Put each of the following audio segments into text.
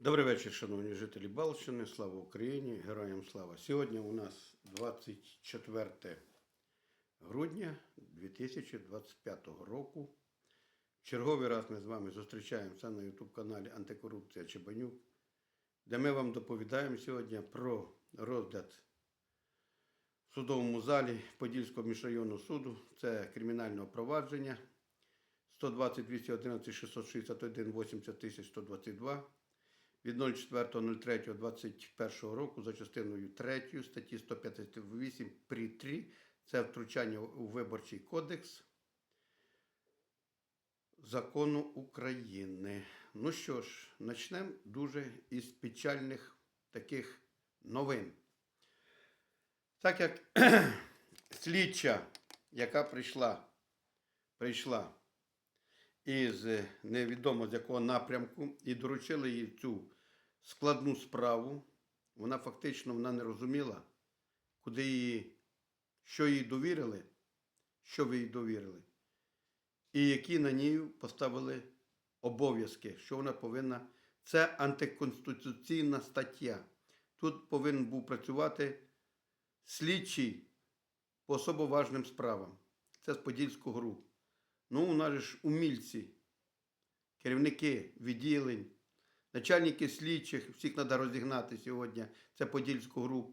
Добрий вечір, шановні жителі Балщини. Слава Україні! Героям слава! Сьогодні у нас 24 грудня 2025 року. Черговий раз ми з вами зустрічаємося на YouTube-каналі Антикорупція Чебанюк, де ми вам доповідаємо сьогодні про розгляд в судовому залі Подільського міжрайонного суду. Це кримінальне провадження 120 211 661 80 тисяч 122 від 04.03.21 року за частиною 3 статті 158 при 3 це втручання у виборчий кодекс закону України. Ну що ж, почнемо дуже із печальних таких новин. Так як слідча, яка прийшла, прийшла із невідомо з якого напрямку і доручили їй цю складну справу. Вона фактично вона не розуміла, куди її, що їй довірили, що ви їй довірили, і які на ній поставили обов'язки, що вона повинна. Це антиконституційна стаття. Тут повинен був працювати слідчий по особо важним справам. Це з Подільського групу. Ну, у нас ж умільці, керівники відділень, начальники слідчих, всіх треба розігнати сьогодні. Це Подільську групу.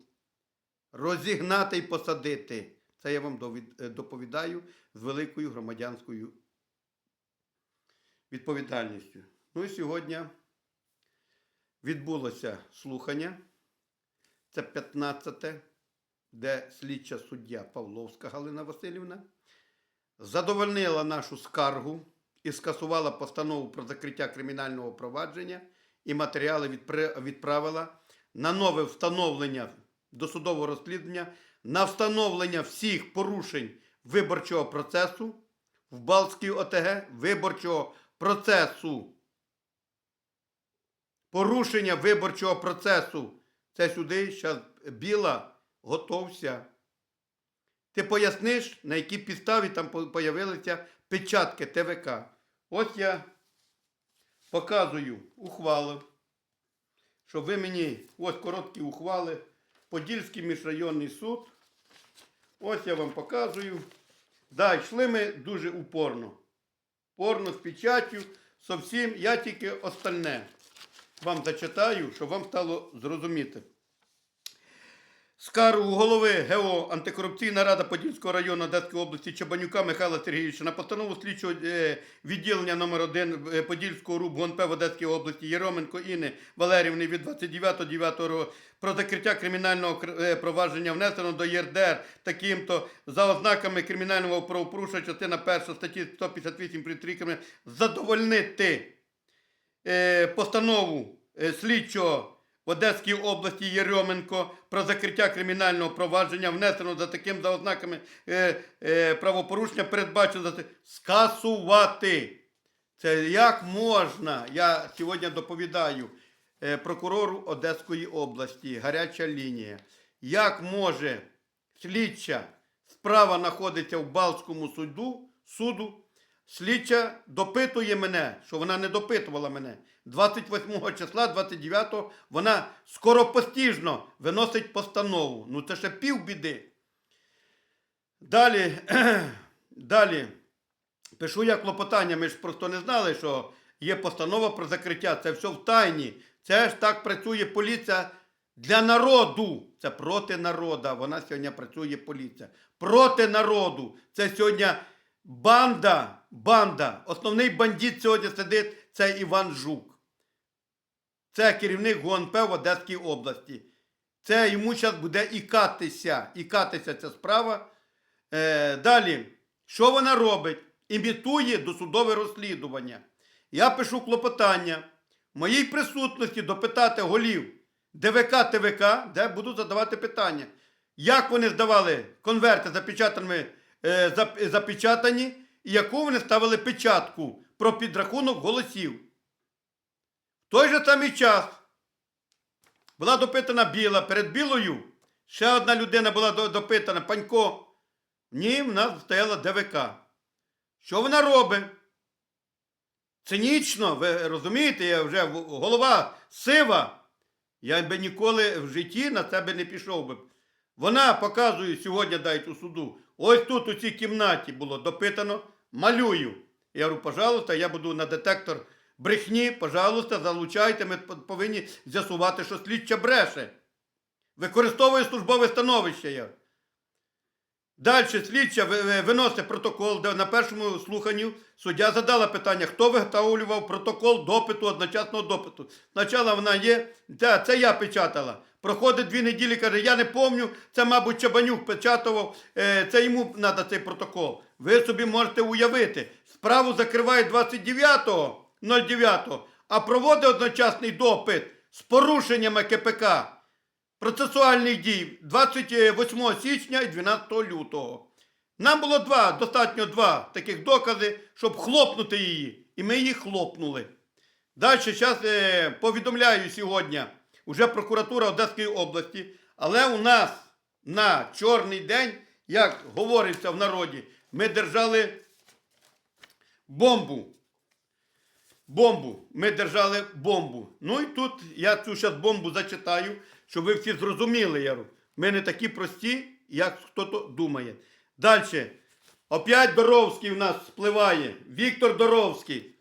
Розігнати і посадити. Це я вам е, доповідаю з великою громадянською відповідальністю. Ну і сьогодні відбулося слухання. Це 15-те, де слідча суддя Павловська Галина Васильівна задовольнила нашу скаргу і скасувала постанову про закриття кримінального провадження і матеріали відправила на нове встановлення досудового розслідування, на встановлення всіх порушень виборчого процесу в Балтській ОТГ, виборчого процесу. Порушення виборчого процесу. Це сюди, зараз біла, готовся. Ти поясниш, на якій підставі там по- появилися печатки ТВК. Ось я показую ухвалу, що ви мені, ось короткі ухвали, Подільський міжрайонний суд. Ось я вам показую. Да, йшли ми дуже упорно. Порно з печаттю, зовсім, я тільки остальне вам зачитаю, щоб вам стало зрозуміти. Скаргу голови ГО Антикорупційна рада Подільського району Одеської області Чабанюка Михайла Сергійовича на постанову слідчого е, відділення номер 1 е, Подільського РУБ ГУНП в Одеській області Єроменко Інни Валерівни від 29.09 року про закриття кримінального е, провадження внесено до ЄРДР. Таким-то за ознаками кримінального правопорушення частина 1 статті 158 при 3 задовольнити постанову слідчого в Одеській області Єрьоменко про закриття кримінального провадження, внесено за таким за ознаками е, е, правопорушення, передбачено за скасувати. Це як можна? Я сьогодні доповідаю е, прокурору Одеської області, гаряча лінія. Як може слідча справа знаходиться в Балтському суду, суду Слідча допитує мене, що вона не допитувала мене. 28 числа, 29-го, вона скоропостіжно виносить постанову. Ну це ще півбіди. Далі, далі, пишу я клопотання, ми ж просто не знали, що є постанова про закриття. Це все в тайні. Це ж так працює поліція для народу. Це проти народа. Вона сьогодні працює поліція. Проти народу. Це сьогодні банда, банда. Основний бандит сьогодні сидить це Іван Жук. Це керівник ГУНП в Одеській області. Це йому зараз буде ікатися. Ікатися ця справа. Е, далі, що вона робить? Імітує досудове розслідування. Я пишу клопотання в моїй присутності допитати голів ДВК ТВК, де буду задавати питання. Як вони здавали конверти запечатаними, е, зап- запечатані, і яку вони ставили печатку про підрахунок голосів. Той же самий час була допитана біла. Перед білою ще одна людина була допитана, Панько. Ні, в нас стояла ДВК. Що вона робить? цинічно, ви розумієте, я вже голова сива. Я би ніколи в житті на це не пішов би. Вона показує сьогодні дають у суду. Ось тут у цій кімнаті було допитано, малюю. Я говорю, пожалуйста, я буду на детектор брехні, пожалуйста, залучайте, ми повинні з'ясувати, що слідча бреше. Використовує службове становище. я. Далі слідча виносить протокол, де на першому слуханні суддя задала питання, хто виготовлював протокол допиту, одночасного допиту. Спочатку вона є, да, це я печатала. Проходить дві неділі, каже, я не помню, це, мабуть, Чабанюк печатував, е, це йому треба цей протокол. Ви собі можете уявити, справу закриває 29-го. 09, а проводить одночасний допит з порушеннями КПК процесуальних дій 28 січня і 12 лютого. Нам було два, достатньо два таких докази, щоб хлопнути її. І ми її хлопнули. Далі зараз е, повідомляю сьогодні вже прокуратура Одеської області, але у нас на чорний день, як говориться в народі, ми держали бомбу. Бомбу. Ми держали бомбу. Ну і тут я цю зараз бомбу зачитаю, щоб ви всі зрозуміли, Яру. Ми не такі прості, як хто-то думає. Далі. Опять Доровський у нас спливає. Віктор Доровський.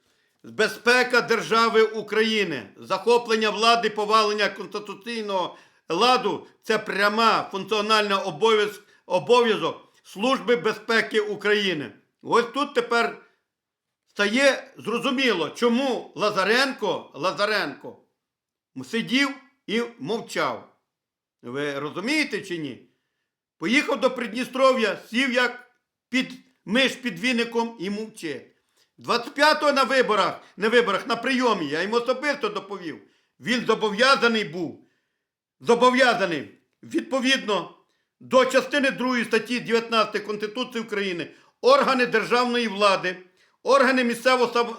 Безпека держави України, захоплення влади, повалення конституційного ладу це пряма функціональна обов'яз- обов'язок Служби безпеки України. Ось тут тепер стає зрозуміло, чому Лазаренко, Лазаренко сидів і мовчав. Ви розумієте чи ні? Поїхав до Придністров'я, сів як під миш під віником і мовчить. 25-го на виборах, не виборах, на прийомі, я йому особисто доповів. Він зобов'язаний був, зобов'язаний відповідно до частини 2 статті 19 Конституції України органи державної влади, органи місцевого сам...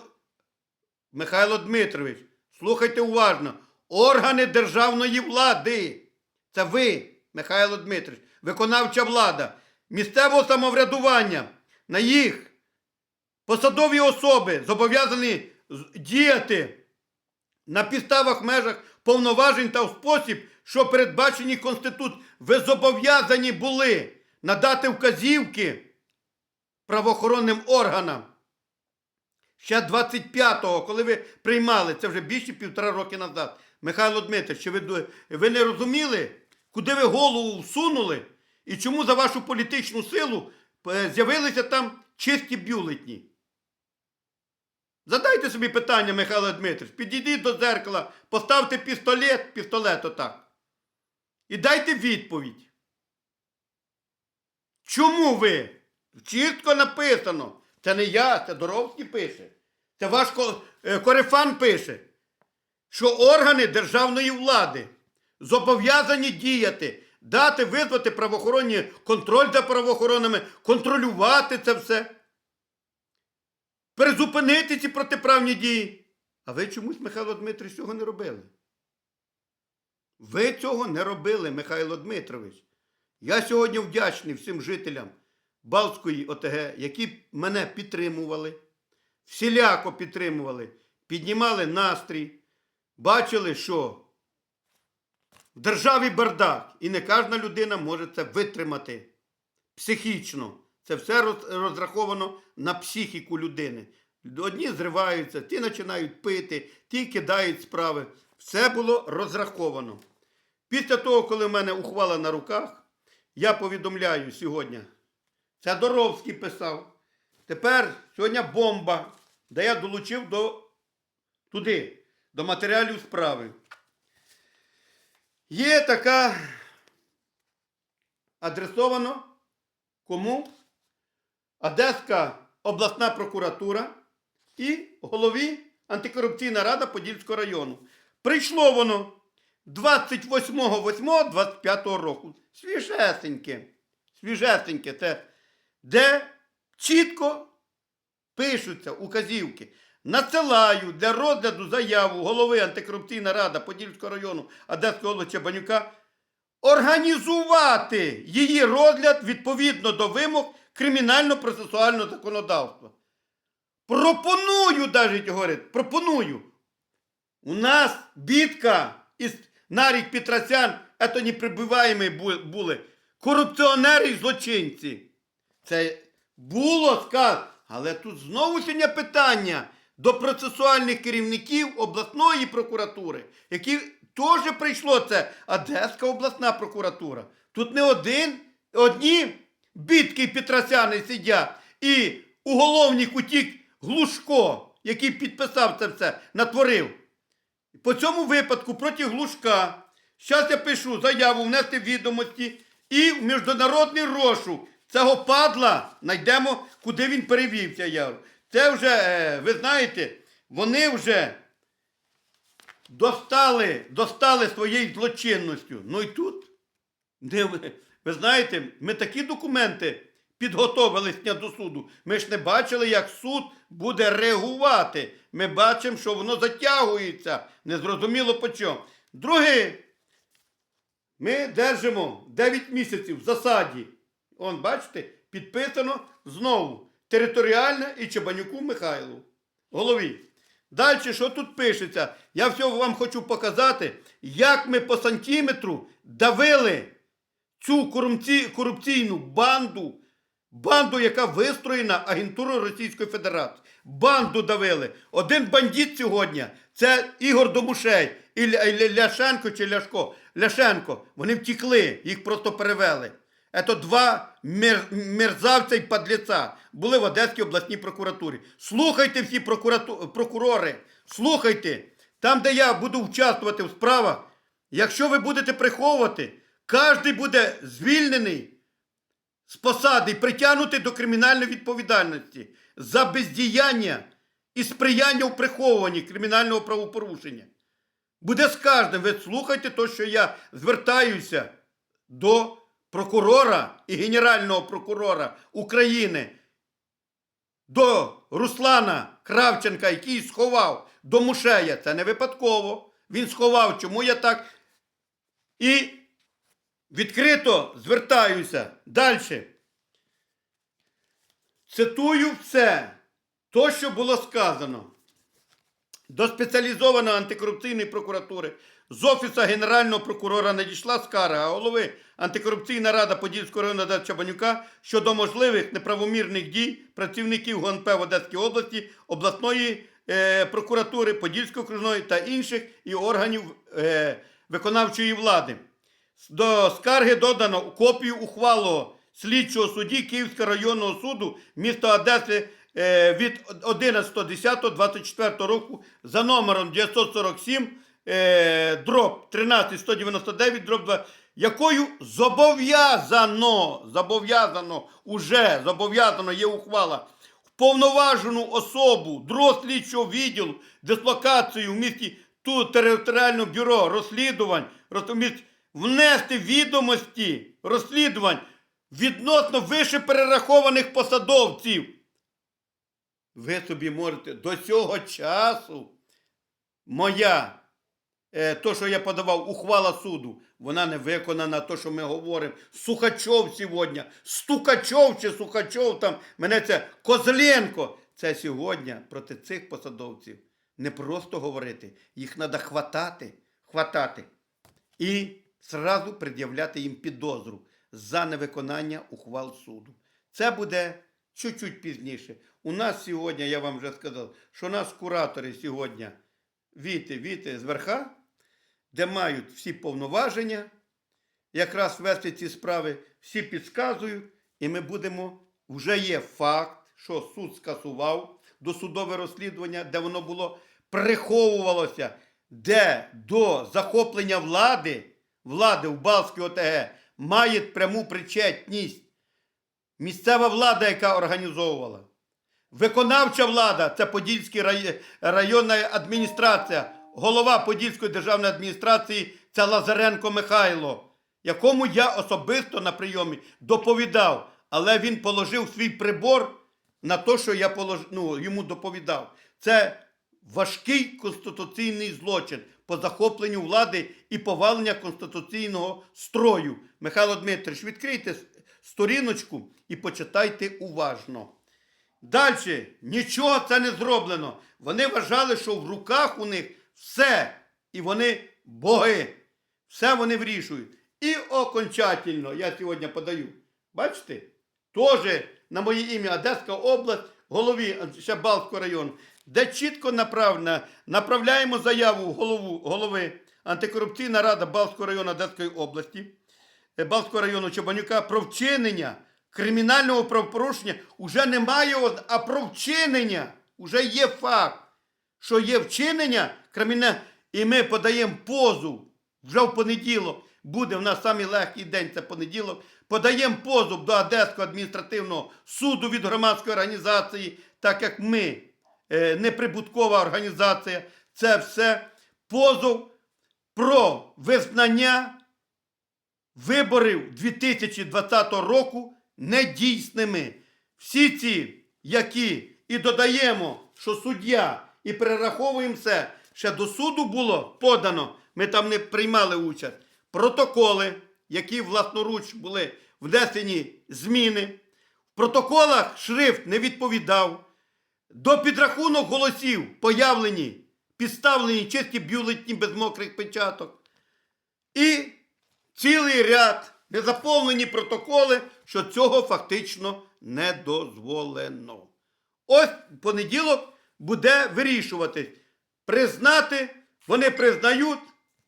Михайло Дмитрович, слухайте уважно. Органи державної влади. Це ви, Михайло Дмитрович, виконавча влада, місцевого самоврядування. На їх посадові особи зобов'язані діяти на підставах межах повноважень та в спосіб, що передбачені Конституцією. Ви зобов'язані були надати вказівки правоохоронним органам. Ще 25-го, коли ви приймали, це вже більше півтора роки назад. Михайло Дмитрович, чи ви, ви не розуміли, куди ви голову всунули і чому за вашу політичну силу е, з'явилися там чисті бюлетні? Задайте собі питання, Михайло Дмитрович, підійдіть до дзеркала, поставте пістолет, пістолет отак. І дайте відповідь. Чому ви? Чітко написано. Це не я, це Доровський пише. Це ваш е, корефан пише, що органи державної влади зобов'язані діяти, дати визвати правоохоронні контроль за правоохоронами, контролювати це все, призупинити ці протиправні дії. А ви чомусь, Михайло Дмитрович, цього не робили. Ви цього не робили, Михайло Дмитрович. Я сьогодні вдячний всім жителям Балтської ОТГ, які мене підтримували, всіляко підтримували, піднімали настрій, бачили, що в державі бардак, і не кожна людина може це витримати психічно. Це все розраховано на психіку людини. Одні зриваються, ті починають пити, ті кидають справи. Все було розраховано. Після того, коли в мене ухвала на руках, я повідомляю сьогодні. Це Доровський писав. Тепер сьогодні бомба, де я долучив до туди, до матеріалів справи. Є така адресовано кому? Одеська обласна прокуратура і голові антикорупційна рада Подільського району. Прийшло воно 28.08.25 року. Свіжесеньке. Свіжесеньке. Це де чітко пишуться указівки. Надсилаю для розгляду заяву голови антикорупційної ради Подільського району Одеської області Банюка організувати її розгляд відповідно до вимог кримінально-процесуального законодавства. Пропоную, навіть говорить, пропоную. У нас бідка із Нарік Петросян, це не прибиваємо були. Корупціонери і злочинці. Це було сказано. Але тут знову сьогодні питання до процесуальних керівників обласної прокуратури, які теж прийшло це Одеська обласна прокуратура. Тут не один, одні бідки Петросяни сидять, і уголовник утік Глушко, який підписав це все, натворив. По цьому випадку проти Глушка. Зараз я пишу заяву внести відомості і в міжнародний розшук цього падла знайдемо, куди він перевівся. Я. Це вже, е, ви знаєте, вони вже достали, достали своєю злочинністю. Ну і тут, ви, знаєте, ми такі документи підготовили з дня до суду. Ми ж не бачили, як суд буде реагувати. Ми бачимо, що воно затягується. Незрозуміло по чому. Друге, ми держимо 9 місяців в засаді. Он, бачите, підписано знову територіальне і Чебанюку Михайлу. Голові. Далі, що тут пишеться? Я всього вам хочу показати, як ми по сантиметру давили цю корупці- корупційну банду, банду, яка вистроєна агентурою Російської Федерації. Банду давили. Один бандит сьогодні це Ігор Домушей і Ля- Ля- Ляшенко чи Ляшко. Ляшенко. Вони втікли, їх просто перевели. Це два мер... мерзавця і падліця були в Одеській обласній прокуратурі. Слухайте всі прокурату... прокурори, слухайте. Там, де я буду участвувати в справах, якщо ви будете приховувати, кожен буде звільнений з посади і притягнути до кримінальної відповідальності за бездіяння і сприяння у приховуванні кримінального правопорушення. Буде з кожним. Ви слухайте то, що я звертаюся до прокурора і генерального прокурора України, до Руслана Кравченка, який сховав до Мушея. Це не випадково. Він сховав, чому я так. І відкрито звертаюся далі. Цитую все, то, що було сказано до спеціалізованої антикорупційної прокуратури з Офісу Генерального прокурора надійшла скарга голови антикорупційна рада Подільського району Одеса Чабанюка щодо можливих неправомірних дій працівників ГУНП в Одеській області, обласної е, прокуратури, Подільської окружної та інших і органів е, виконавчої влади. До скарги додано копію ухвалу слідчого судді Київського районного суду міста Одеси е, від 11.10.24 року за номером 947 е, дроб 13199 дроб 2, якою зобов'язано, зобов'язано, уже зобов'язано є ухвала вповноважену особу другого слідчого відділу дислокацію в місті тут територіальне бюро розслідувань розумієте, внести відомості розслідувань відносно вище перерахованих посадовців. Ви собі можете до цього часу моя, то, що я подавав, ухвала суду, вона не виконана, то, що ми говоримо. Сухачов сьогодні, Стукачов чи Сухачов там, мене це Козленко. Це сьогодні проти цих посадовців не просто говорити, їх треба хватати, хватати і зразу пред'являти їм підозру за невиконання ухвал суду. Це буде чуть-чуть пізніше. У нас сьогодні, я вам вже сказав, що у нас куратори сьогодні віти, віти з верха, де мають всі повноваження, якраз вести ці справи, всі підказують, і ми будемо, вже є факт, що суд скасував досудове розслідування, де воно було приховувалося, де до захоплення влади, влади в Балській ОТГ має пряму причетність місцева влада, яка організовувала. Виконавча влада це Подільська районна адміністрація, голова Подільської державної адміністрації це Лазаренко Михайло, якому я особисто на прийомі доповідав, але він положив свій прибор на те, що я полож... ну, йому доповідав. Це важкий конституційний злочин по захопленню влади і повалення конституційного строю. Михайло Дмитрович, відкрийте сторіночку і почитайте уважно. Далі, нічого це не зроблено. Вони вважали, що в руках у них все. І вони боги. Все вони вирішують. І окончательно я сьогодні подаю. Бачите? Теж на моє ім'я Одеська область, голові ще Балтського району, де чітко направлено, направляємо заяву голову, голови антикорупційна рада Балтського району Одеської області, е, Балтського району Чобанюка про вчинення кримінального правопорушення уже немає, а про вчинення вже є факт, що є вчинення кримінальне, і ми подаємо позов вже в понеділок. Буде в нас самий легкий день, це понеділок. Подаємо позов до Одеського адміністративного суду від громадської організації, так як ми е, неприбуткова організація. Це все позов про визнання виборів 2020 року недійсними. Всі ці, які і додаємо, що суддя, і перераховуємо все, ще до суду було подано, ми там не приймали участь. Протоколи, які власноруч були внесені зміни. В протоколах шрифт не відповідав. До підрахунок голосів появлені, підставлені чисті бюлетні без мокрих печаток. І цілий ряд незаповнені протоколи, що цього фактично не дозволено. Ось понеділок буде вирішувати. Признати, вони признають.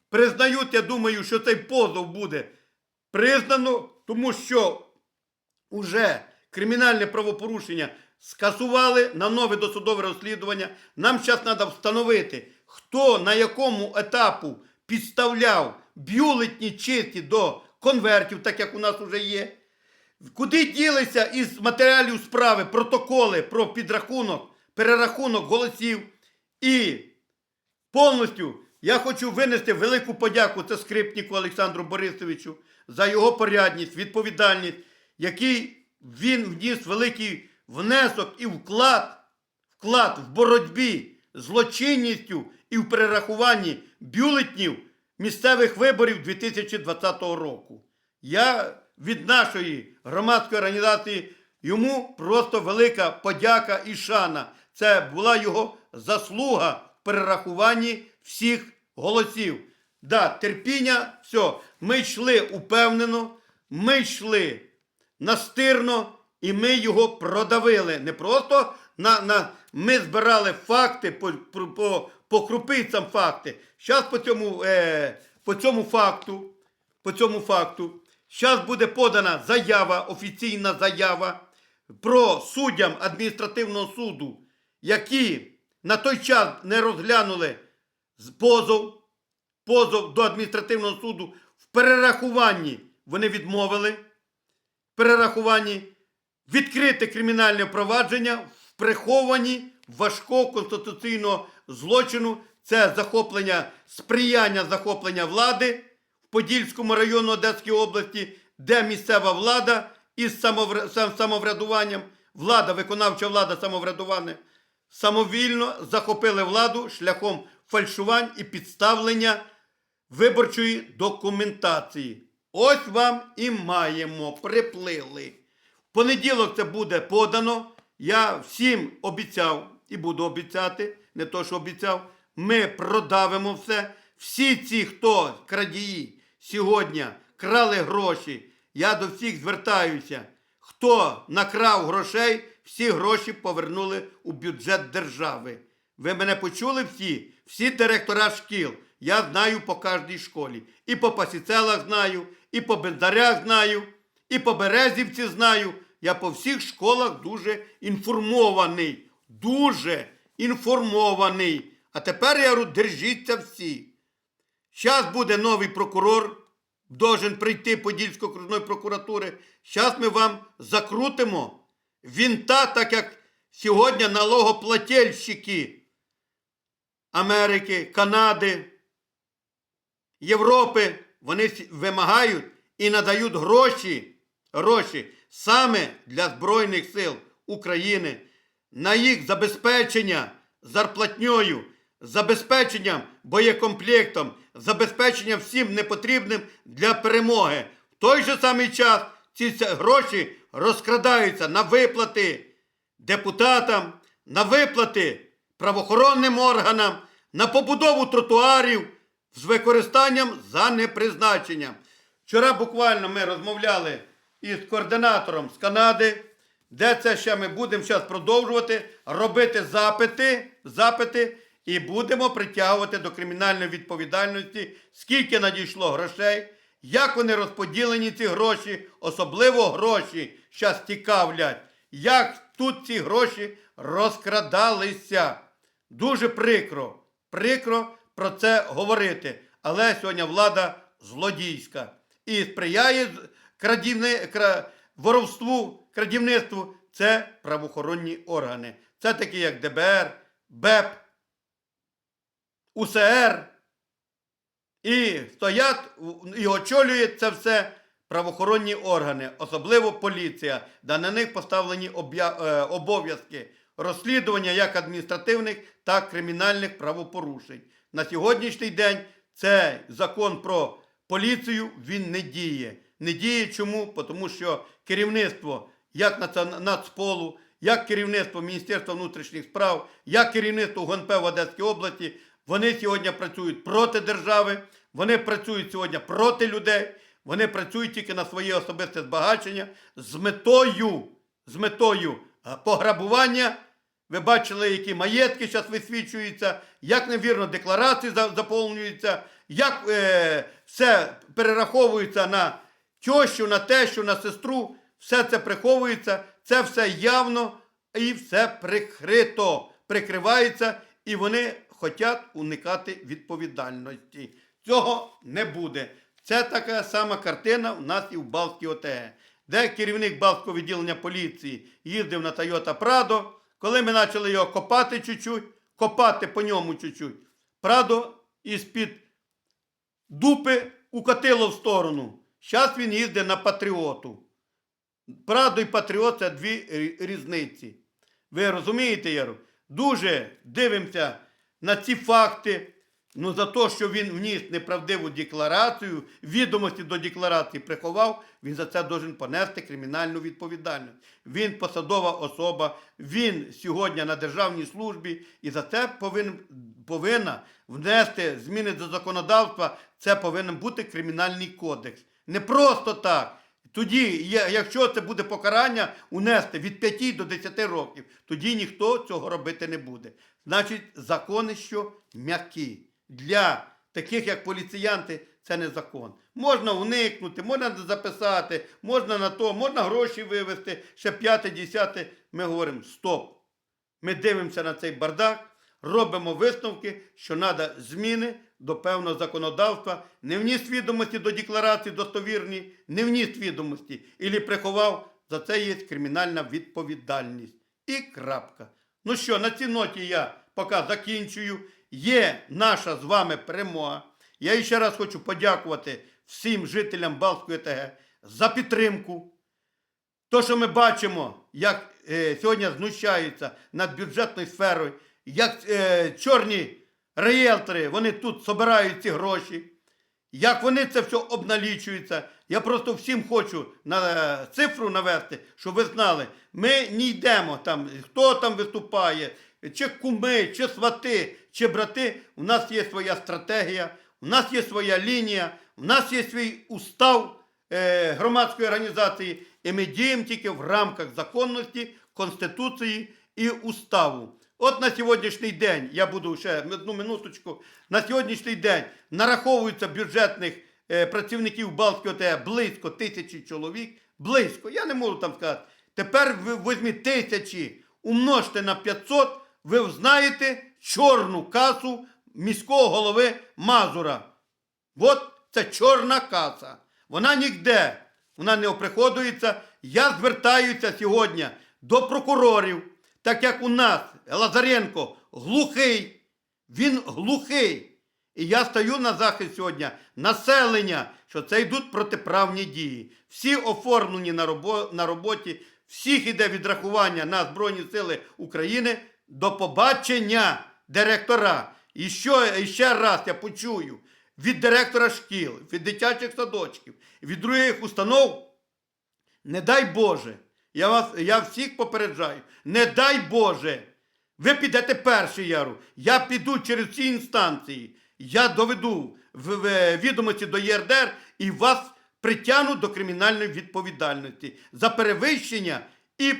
Признають, я думаю, що цей позов буде признано, тому що уже кримінальне правопорушення скасували на нове досудове розслідування. Нам зараз треба встановити, хто на якому етапу підставляв бюлетні чисті до конвертів, так як у нас вже є. Куди ділися із матеріалів справи протоколи про підрахунок, перерахунок голосів і повністю я хочу винести велику подяку це скрипнику Олександру Борисовичу за його порядність, відповідальність, який він вніс великий внесок і вклад, вклад в боротьбі з злочинністю і в перерахуванні бюлетнів місцевих виборів 2020 року. Я від нашої громадської організації йому просто велика подяка і шана. Це була його заслуга перерахуванні всіх голосів. Да, терпіння, все. Ми йшли упевнено, ми йшли настирно, і ми його продавили. Не просто на, на, ми збирали факти по, по, по, крупицям факти. Зараз по е, по цьому факту, по цьому факту, зараз буде подана заява, офіційна заява про суддям адміністративного суду, які на той час не розглянули позов, позов до адміністративного суду. В перерахуванні вони відмовили. В перерахуванні, відкрите кримінальне провадження в прихованні важкого конституційного злочину. Це захоплення, сприяння захоплення влади в Подільському району Одеської області, де місцева влада із самоврядуванням, влада, виконавча влада самоврядування, самовільно захопили владу шляхом фальшувань і підставлення виборчої документації. Ось вам і маємо, приплили. В понеділок це буде подано. Я всім обіцяв і буду обіцяти, не то, що обіцяв. Ми продавимо все. Всі ці, хто крадії сьогодні крали гроші. Я до всіх звертаюся. Хто накрав грошей, всі гроші повернули у бюджет держави. Ви мене почули всі? Всі директора шкіл. Я знаю по кожній школі. І по Пасіцелах знаю, і по Бендарях знаю, і по Березівці знаю. Я по всіх школах дуже інформований. Дуже інформований. А тепер я говорю, держіться всі. Зараз буде новий прокурор, должен прийти Подільської окружної прокуратури. Зараз ми вам закрутимо вінта, так як сьогодні налогоплательщики Америки, Канади, Європи, вони вимагають і надають гроші, гроші саме для Збройних сил України на їх забезпечення зарплатньою, забезпеченням боєкомплектом, забезпеченням всім непотрібним для перемоги. В той же самий час ці гроші розкрадаються на виплати депутатам, на виплати правоохоронним органам, на побудову тротуарів з використанням за непризначенням. Вчора буквально ми розмовляли із координатором з Канади, де це ще ми будемо зараз продовжувати робити запити, запити і будемо притягувати до кримінальної відповідальності, скільки надійшло грошей, як вони розподілені ці гроші, особливо гроші зараз цікавлять, як тут ці гроші розкрадалися. Дуже прикро, прикро про це говорити. Але сьогодні влада злодійська і сприяє крадівни, кра, воровству, крадівництву. Це правоохоронні органи. Це такі, як ДБР, БЕП, УСР. І стоять і очолюють це все правоохоронні органи, особливо поліція, де на них поставлені е, обов'язки розслідування як адміністративних, так і кримінальних правопорушень. На сьогоднішній день цей закон про поліцію він не діє. Не діє чому? Тому що керівництво як Нацполу, як керівництво Міністерства внутрішніх справ, як керівництво ГНП в Одеській області, вони сьогодні працюють проти держави, вони працюють сьогодні проти людей, вони працюють тільки на своє особисте збагачення з метою, з метою е, пограбування. Ви бачили, які маєтки зараз висвічуються, як невірно декларації заповнюються, як е, все перераховується на тещу, на тещу, на сестру. Все це приховується, це все явно і все прикрито, прикривається, і вони хочуть уникати відповідальності. Цього не буде. Це така сама картина у нас і в Балтській ОТГ, де керівник Балтського відділення поліції їздив на Toyota Prado. Коли ми почали його копати чуть-чуть, копати по ньому чуть-чуть, Прадо із-під дупи укотило в сторону. Зараз він їздить на патріоту. Прадо і патріот це дві різниці. Ви розумієте, Яру? Дуже дивимося на ці факти. Ну, за те, що він вніс неправдиву декларацію, відомості до декларації приховав, він за це должен понести кримінальну відповідальність. Він посадова особа, він сьогодні на державній службі і за це повинен, повинна внести зміни до законодавства. Це повинен бути кримінальний кодекс. Не просто так. Тоді, якщо це буде покарання унести від 5 до 10 років, тоді ніхто цього робити не буде. Значить, закони що м'які. Для таких, як поліціянти, це не закон. Можна уникнути, можна записати, можна на то, можна гроші вивезти, ще п'яте, десяте. Ми говоримо стоп. Ми дивимося на цей бардак, робимо висновки, що треба зміни до певного законодавства. Не вніс відомості до декларації достовірні, не вніс відомості, ілі приховав, за це є кримінальна відповідальність. І крапка. Ну що, на цій ноті я поки закінчую. Є наша з вами перемога. Я ще раз хочу подякувати всім жителям Балтської ТГ за підтримку. То, що ми бачимо, як е, сьогодні знущаються над бюджетною сферою, як е, чорні реєлтори, вони тут собирають ці гроші, як вони це все обналічуються. Я просто всім хочу на е, цифру навести, щоб ви знали, ми не йдемо там, хто там виступає, чи куми, чи свати, чи брати. У нас є своя стратегія, у нас є своя лінія, у нас є свій устав е, громадської організації, і ми діємо тільки в рамках законності, Конституції і уставу. От на сьогоднішній день, я буду ще одну минуточку, на сьогоднішній день нараховується бюджетних е, працівників Балтської ОТГ близько тисячі чоловік. Близько, я не можу там сказати. Тепер ви візьміть тисячі, умножте на 500, ви знаєте чорну касу міського голови Мазура. От це чорна каса. Вона ніде, вона не оприходується. Я звертаюся сьогодні до прокурорів, так як у нас Лазаренко глухий, він глухий. І я стою на захист сьогодні населення, що це йдуть протиправні дії. Всі оформлені на, на роботі, всіх іде відрахування на Збройні Сили України. До побачення директора. І що ще раз я почую від директора шкіл, від дитячих садочків, від других установ, не дай Боже, Я вас, я всіх попереджаю. Не дай Боже. Ви підете перший яру. Я піду через ці інстанції. Я доведу відомості до ЄРДР і вас притягну до кримінальної відповідальності за перевищення і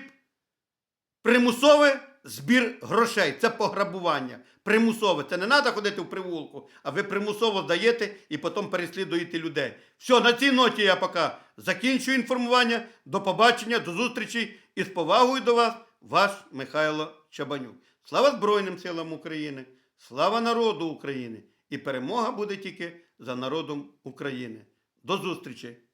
примусове збір грошей. Це пограбування. Примусове. Це не треба ходити в привулку, а ви примусово здаєте і потім переслідуєте людей. Все, на цій ноті я поки закінчую інформування. До побачення, до зустрічі і з повагою до вас, ваш Михайло Чабанюк. Слава Збройним силам України! Слава народу України! І перемога буде тільки за народом України. До зустрічі!